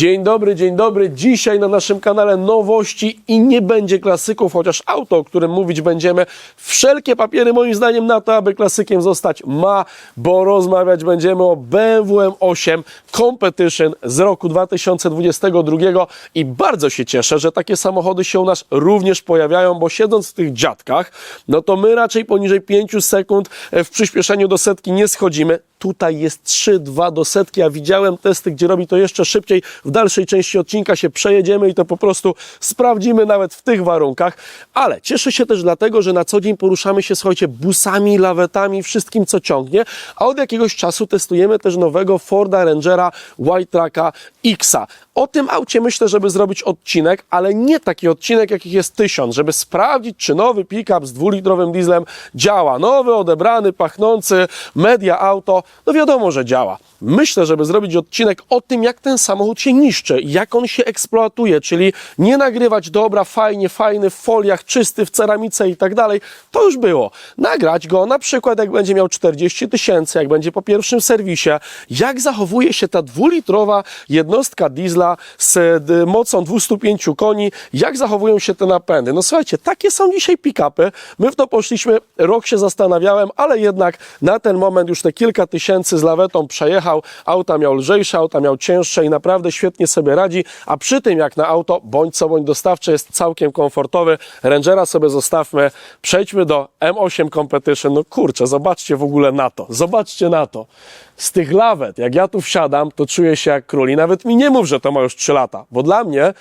Dzień dobry, dzień dobry. Dzisiaj na naszym kanale nowości i nie będzie klasyków, chociaż auto, o którym mówić będziemy, wszelkie papiery moim zdaniem na to, aby klasykiem zostać ma, bo rozmawiać będziemy o BMW M8 Competition z roku 2022 i bardzo się cieszę, że takie samochody się u nas również pojawiają, bo siedząc w tych dziadkach, no to my raczej poniżej 5 sekund w przyspieszeniu do setki nie schodzimy. Tutaj jest 3-2 do setki, a widziałem testy, gdzie robi to jeszcze szybciej. Dalszej części odcinka się przejedziemy i to po prostu sprawdzimy nawet w tych warunkach. Ale cieszę się też dlatego, że na co dzień poruszamy się, słuchajcie, busami, lawetami, wszystkim co ciągnie, a od jakiegoś czasu testujemy też nowego Forda Rangera White Tracka Xa. O tym aucie myślę, żeby zrobić odcinek, ale nie taki odcinek, jakich jest tysiąc, żeby sprawdzić, czy nowy pick-up z dwulitrowym dieslem działa. Nowy, odebrany, pachnący, media auto, no wiadomo, że działa. Myślę, żeby zrobić odcinek o tym, jak ten samochód się niszczy, jak on się eksploatuje, czyli nie nagrywać dobra, fajnie, fajny w foliach, czysty w ceramice i tak dalej. To już było. Nagrać go na przykład, jak będzie miał 40 tysięcy, jak będzie po pierwszym serwisie, jak zachowuje się ta dwulitrowa jednostka diesla z d- mocą 205 koni, jak zachowują się te napędy. No słuchajcie, takie są dzisiaj pick-upy. My w to poszliśmy, rok się zastanawiałem, ale jednak na ten moment już te kilka tysięcy z lawetą przejechał. Auta miał lżejsze, auta miał cięższe i naprawdę świetnie sobie radzi. A przy tym, jak na auto, bądź co bądź dostawcze, jest całkiem komfortowy. Rangera sobie zostawmy. Przejdźmy do M8 Competition. No kurczę, zobaczcie w ogóle na to. Zobaczcie na to. Z tych lawet, jak ja tu wsiadam, to czuję się jak król. I nawet mi nie mów, że to ma już 3 lata, bo dla mnie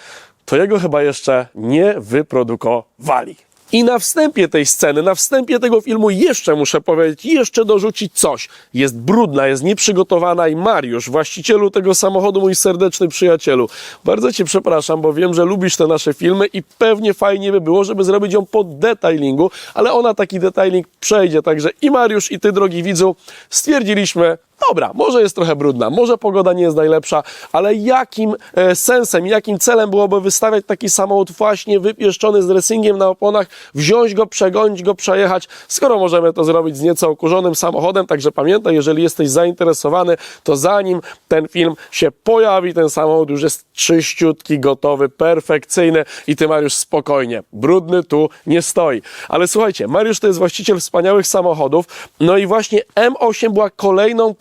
to jego chyba jeszcze nie wyprodukowali. I na wstępie tej sceny, na wstępie tego filmu jeszcze muszę powiedzieć, jeszcze dorzucić coś. Jest brudna, jest nieprzygotowana i Mariusz, właścicielu tego samochodu, mój serdeczny przyjacielu, bardzo Cię przepraszam, bo wiem, że lubisz te nasze filmy i pewnie fajnie by było, żeby zrobić ją po detailingu, ale ona taki detailing przejdzie, także i Mariusz, i Ty, drogi widzu, stwierdziliśmy, Dobra, może jest trochę brudna, może pogoda nie jest najlepsza, ale jakim e, sensem, jakim celem byłoby wystawiać taki samochód właśnie wypieszczony z dressingiem na oponach, wziąć go, przegonić go, przejechać, skoro możemy to zrobić z nieco okurzonym samochodem, także pamiętaj, jeżeli jesteś zainteresowany, to zanim ten film się pojawi, ten samochód już jest czyściutki, gotowy, perfekcyjny i ty Mariusz spokojnie, brudny tu nie stoi. Ale słuchajcie, Mariusz to jest właściciel wspaniałych samochodów, no i właśnie M8 była kolejną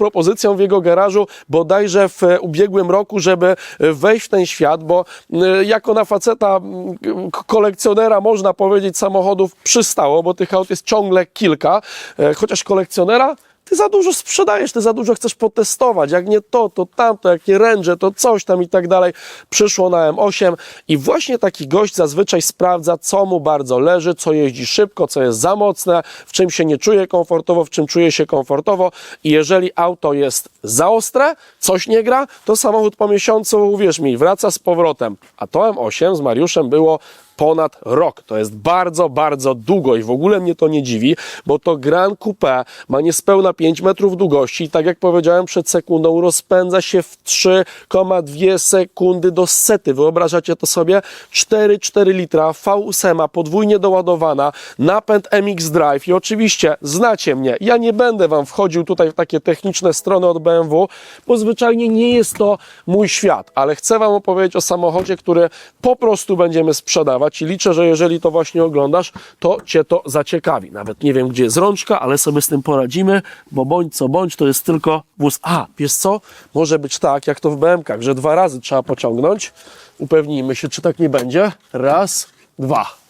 w jego garażu bodajże w ubiegłym roku, żeby wejść w ten świat, bo e, jako na faceta m, k- kolekcjonera można powiedzieć samochodów przystało, bo tych aut jest ciągle kilka, e, chociaż kolekcjonera ty za dużo sprzedajesz, ty za dużo chcesz potestować. Jak nie to, to tamto, jak nie ręże, to coś tam i tak dalej. Przyszło na M8 i właśnie taki gość zazwyczaj sprawdza, co mu bardzo leży, co jeździ szybko, co jest za mocne, w czym się nie czuje komfortowo, w czym czuje się komfortowo. I jeżeli auto jest za ostre, coś nie gra, to samochód po miesiącu, uwierz mi, wraca z powrotem. A to M8 z Mariuszem było ponad rok. To jest bardzo, bardzo długo i w ogóle mnie to nie dziwi, bo to Gran Coupe ma niespełna 5 metrów długości i tak jak powiedziałem przed sekundą, rozpędza się w 3,2 sekundy do sety. Wyobrażacie to sobie? 4,4 litra, V8 podwójnie doładowana, napęd MX Drive i oczywiście znacie mnie, ja nie będę Wam wchodził tutaj w takie techniczne strony od BMW, bo zwyczajnie nie jest to mój świat, ale chcę Wam opowiedzieć o samochodzie, który po prostu będziemy sprzedawać i liczę, że jeżeli to właśnie oglądasz, to Cię to zaciekawi. Nawet nie wiem, gdzie jest rączka, ale sobie z tym poradzimy, bo bądź co bądź, to jest tylko wóz. A, wiesz co? Może być tak, jak to w BMK, że dwa razy trzeba pociągnąć. Upewnijmy się, czy tak nie będzie. Raz, dwa.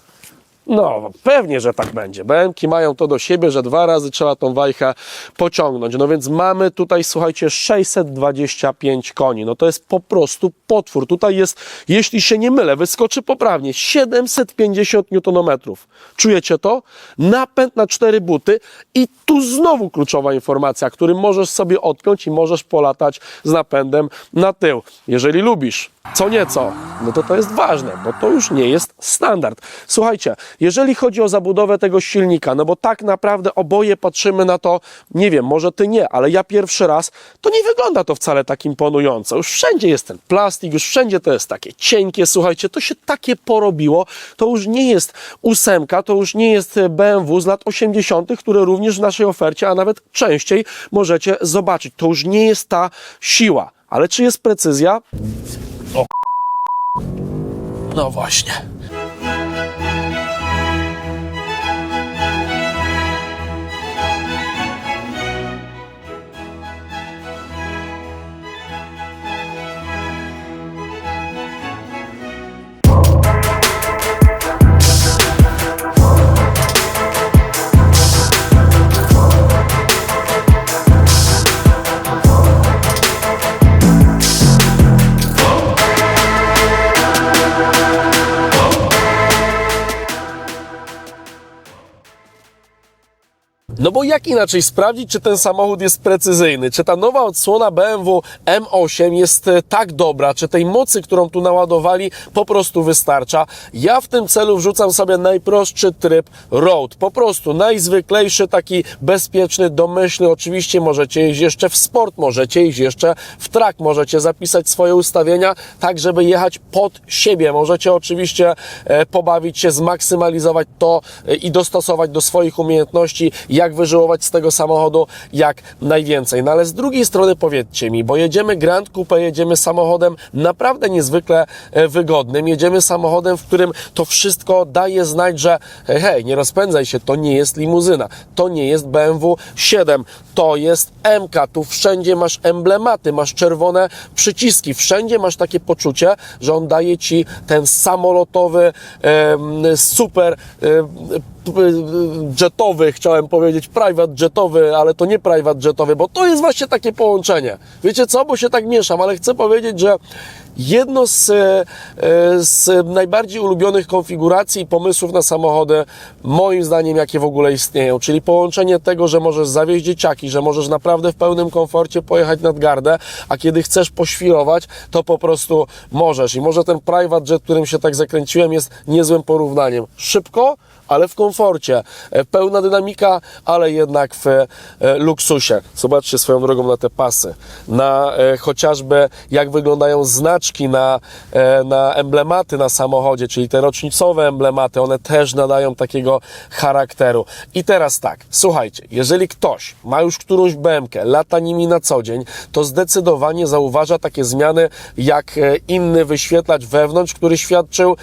No, pewnie, że tak będzie. BMki mają to do siebie, że dwa razy trzeba tą wajchę pociągnąć. No więc mamy tutaj, słuchajcie, 625 koni. No to jest po prostu potwór. Tutaj jest, jeśli się nie mylę, wyskoczy poprawnie, 750 Nm. Czujecie to? Napęd na cztery buty i tu znowu kluczowa informacja, którym możesz sobie odpiąć i możesz polatać z napędem na tył. Jeżeli lubisz co nieco, no to to jest ważne, bo to już nie jest standard. Słuchajcie, jeżeli chodzi o zabudowę tego silnika, no bo tak naprawdę oboje patrzymy na to, nie wiem, może ty nie, ale ja pierwszy raz, to nie wygląda to wcale tak imponująco. Już wszędzie jest ten plastik, już wszędzie to jest takie cienkie, słuchajcie, to się takie porobiło, to już nie jest ósemka, to już nie jest BMW z lat 80., które również w naszej ofercie, a nawet częściej możecie zobaczyć. To już nie jest ta siła. Ale czy jest precyzja? O No właśnie. No bo jak inaczej sprawdzić, czy ten samochód jest precyzyjny? Czy ta nowa odsłona BMW M8 jest e, tak dobra? Czy tej mocy, którą tu naładowali, po prostu wystarcza? Ja w tym celu wrzucam sobie najprostszy tryb Road. Po prostu najzwyklejszy, taki bezpieczny, domyślny. Oczywiście możecie jeździć jeszcze w sport, możecie iść jeszcze w track, możecie zapisać swoje ustawienia tak, żeby jechać pod siebie. Możecie oczywiście e, pobawić się, zmaksymalizować to e, i dostosować do swoich umiejętności, jak wyżyłować z tego samochodu jak najwięcej. No ale z drugiej strony powiedzcie mi, bo jedziemy Grand Coupe, jedziemy samochodem naprawdę niezwykle e, wygodnym, jedziemy samochodem, w którym to wszystko daje znać, że hej, hej, nie rozpędzaj się, to nie jest limuzyna, to nie jest BMW 7, to jest MK, tu wszędzie masz emblematy, masz czerwone przyciski, wszędzie masz takie poczucie, że on daje ci ten samolotowy, super jetowy, chciałem powiedzieć private jetowy, ale to nie private jetowy, bo to jest właśnie takie połączenie. Wiecie co, bo się tak mieszam, ale chcę powiedzieć, że jedno z, e, z najbardziej ulubionych konfiguracji i pomysłów na samochody, moim zdaniem, jakie w ogóle istnieją, czyli połączenie tego, że możesz zawieźć dzieciaki, że możesz naprawdę w pełnym komforcie pojechać nad gardę, a kiedy chcesz poświrować, to po prostu możesz. I może ten private jet, którym się tak zakręciłem, jest niezłym porównaniem. Szybko, ale w komforcie. E, Pełna dynamika, ale jednak w e, luksusie. Zobaczcie swoją drogą na te pasy. Na e, chociażby jak wyglądają znaczki na, na emblematy na samochodzie, czyli te rocznicowe emblematy, one też nadają takiego charakteru. I teraz tak, słuchajcie, jeżeli ktoś ma już którąś BMK, lata nimi na co dzień, to zdecydowanie zauważa takie zmiany jak inny wyświetlacz wewnątrz, który świadczył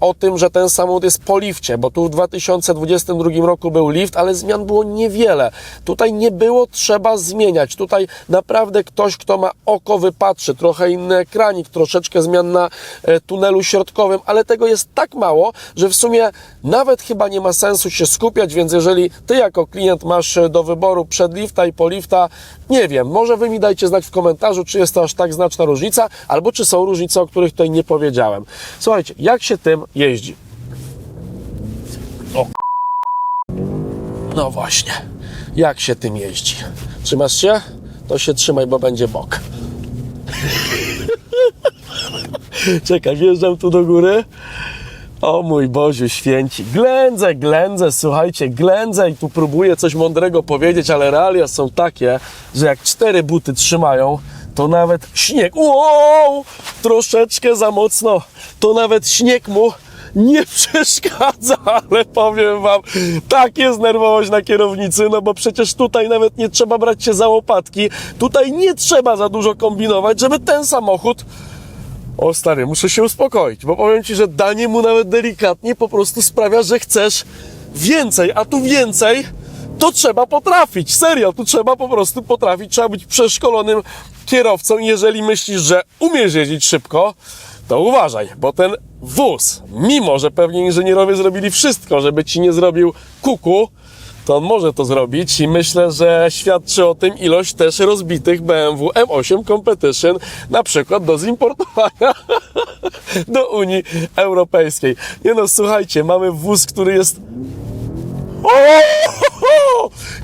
o tym, że ten samochód jest po lifcie, bo tu w 2022 roku był lift, ale zmian było niewiele. Tutaj nie było trzeba zmieniać. Tutaj naprawdę ktoś, kto ma oko, wypatrzy. Trochę inny ekranik, troszeczkę zmian na e, tunelu środkowym, ale tego jest tak mało, że w sumie nawet chyba nie ma sensu się skupiać, więc jeżeli ty jako klient masz e, do wyboru przed lifta i po lifta, nie wiem, może wy mi dajcie znać w komentarzu, czy jest to aż tak znaczna różnica, albo czy są różnice, o których tutaj nie powiedziałem. Słuchajcie, jak się tym jeździ? No właśnie. Jak się tym jeździ? Trzymasz się? To się trzymaj, bo będzie bok. Czekaj, wjeżdżam tu do góry. O mój Boziu święci. Ględzę, ględzę, słuchajcie, ględzę i tu próbuję coś mądrego powiedzieć, ale realia są takie, że jak cztery buty trzymają, to nawet śnieg, wow, troszeczkę za mocno, to nawet śnieg mu nie przeszkadza, ale powiem wam, tak jest nerwowość na kierownicy, no bo przecież tutaj nawet nie trzeba brać się za łopatki, tutaj nie trzeba za dużo kombinować, żeby ten samochód o stary, muszę się uspokoić, bo powiem ci, że danie mu nawet delikatnie po prostu sprawia, że chcesz więcej, a tu więcej to trzeba potrafić. Serio, tu trzeba po prostu potrafić, trzeba być przeszkolonym kierowcą. Jeżeli myślisz, że umiesz jeździć szybko, to uważaj, bo ten wóz, mimo że pewnie inżynierowie zrobili wszystko, żeby ci nie zrobił kuku, to on może to zrobić i myślę, że świadczy o tym ilość też rozbitych BMW M8 Competition, na przykład do zimportowania do Unii Europejskiej. Nie no, słuchajcie, mamy wóz, który jest!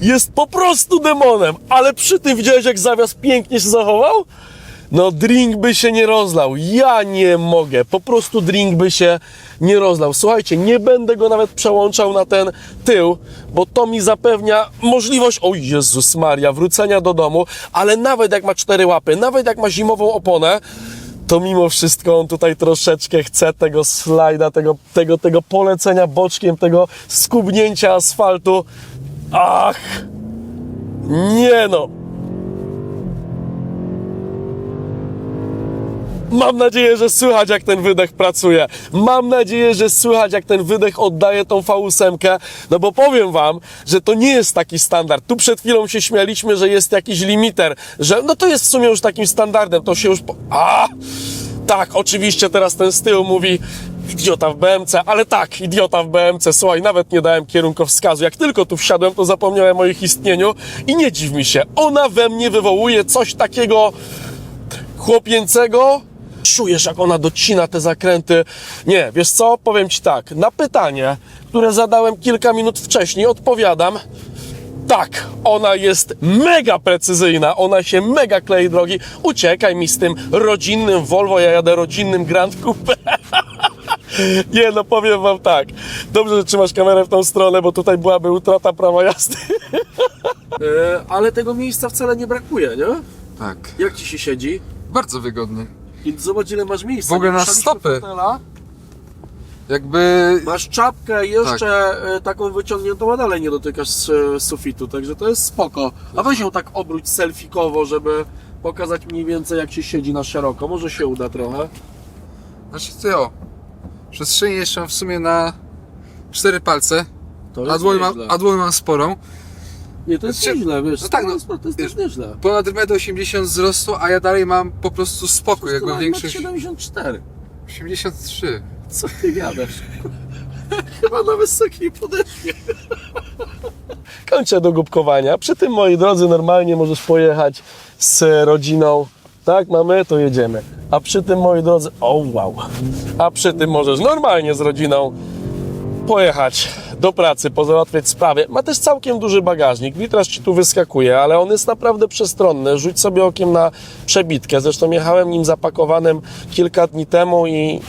Jest po prostu demonem, ale przy tym widziałeś jak zawias pięknie się zachował? No drink by się nie rozlał, ja nie mogę, po prostu drink by się nie rozlał. Słuchajcie, nie będę go nawet przełączał na ten tył, bo to mi zapewnia możliwość, o Jezus Maria, wrócenia do domu, ale nawet jak ma cztery łapy, nawet jak ma zimową oponę, to mimo wszystko on tutaj troszeczkę chce tego slajda, tego, tego, tego polecenia boczkiem, tego skubnięcia asfaltu. Ach! Nie no! Mam nadzieję, że słychać jak ten wydech pracuje. Mam nadzieję, że słychać jak ten wydech oddaje tą V8. No bo powiem wam, że to nie jest taki standard. Tu przed chwilą się śmialiśmy, że jest jakiś limiter, że no to jest w sumie już takim standardem. To się już... Po... A! Tak, oczywiście teraz ten z tyłu mówi idiota w BMC, ale tak, idiota w BMC. Słuchaj, nawet nie dałem kierunkowskazu. Jak tylko tu wsiadłem, to zapomniałem o ich istnieniu i nie dziw mi się. Ona we mnie wywołuje coś takiego chłopięcego. Czujesz, jak ona docina te zakręty. Nie, wiesz co? Powiem ci tak. Na pytanie, które zadałem kilka minut wcześniej, odpowiadam. Tak, ona jest mega precyzyjna, ona się mega klei drogi. Uciekaj mi z tym rodzinnym Volvo, ja jadę rodzinnym Grand Coupe. Nie, no powiem wam tak. Dobrze, że trzymasz kamerę w tą stronę, bo tutaj byłaby utrata prawa jazdy. E, Ale tego miejsca wcale nie brakuje, nie? Tak. Jak ci się siedzi? Bardzo wygodnie. I zobacz ile masz miejsca. W ogóle na stopy. fotela. Jakby Masz czapkę i jeszcze Tak. e, taką wyciągniętą, a dalej nie dotykasz e, sufitu, także to jest spoko. A weź ją tak obróć selfikowo, żeby pokazać mniej więcej jak się siedzi na szeroko. Może się uda trochę. Znaczy ty o. Przestrzeni jeszcze mam w sumie na cztery palce. To A jest dłoń mam, nieźle. a dłoń mam sporą. Nie, to jest Znaczy, nieźle, wiesz. no tak, no, to jest, to jest też nieźle. Ponad 1,80 m wzrostu, a ja dalej mam po prostu spokój. Jakby większość... 74. 83. Co ty gadasz? Chyba na wysokiej podeszwie. Kończę do głupkowania. Przy tym, moi drodzy, normalnie możesz pojechać z rodziną. Tak, mamy, to jedziemy. A przy tym, moi drodzy, o wow. A przy tym możesz normalnie z rodziną pojechać do pracy, pozałatwiać sprawy. Ma też całkiem duży bagażnik. Witraż ci tu wyskakuje, ale on jest naprawdę przestronny. Rzuć sobie okiem na przebitkę. Zresztą jechałem nim zapakowanym kilka dni temu i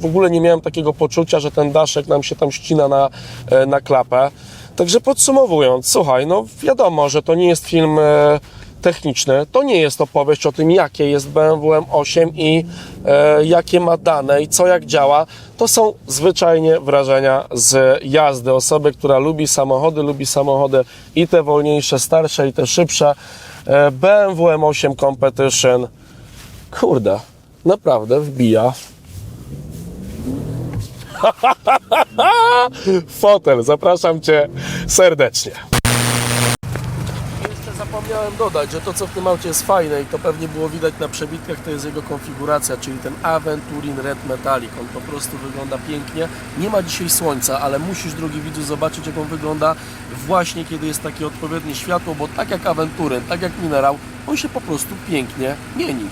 w ogóle nie miałem takiego poczucia, że ten daszek nam się tam ścina na, e, na klapę. Także podsumowując, słuchaj, no wiadomo, że to nie jest film e, techniczny, to nie jest opowieść o tym, jakie jest BMW M8 i e, jakie ma dane i co jak działa. To są zwyczajnie wrażenia z jazdy osoby, która lubi samochody, lubi samochody i te wolniejsze, starsze, i te szybsze. E, BMW M8 Competition, kurde, naprawdę wbija. Fotel, zapraszam Cię serdecznie. Zapomniałem dodać, że to co w tym aucie jest fajne i to pewnie było widać na przebitkach, to jest jego konfiguracja, czyli ten Aventurin Red Metallic. On po prostu wygląda pięknie. Nie ma dzisiaj słońca, ale musisz, drugi widzu, zobaczyć jak on wygląda właśnie kiedy jest takie odpowiednie światło, bo tak jak Aventuryn, tak jak Minerał, on się po prostu pięknie mieni.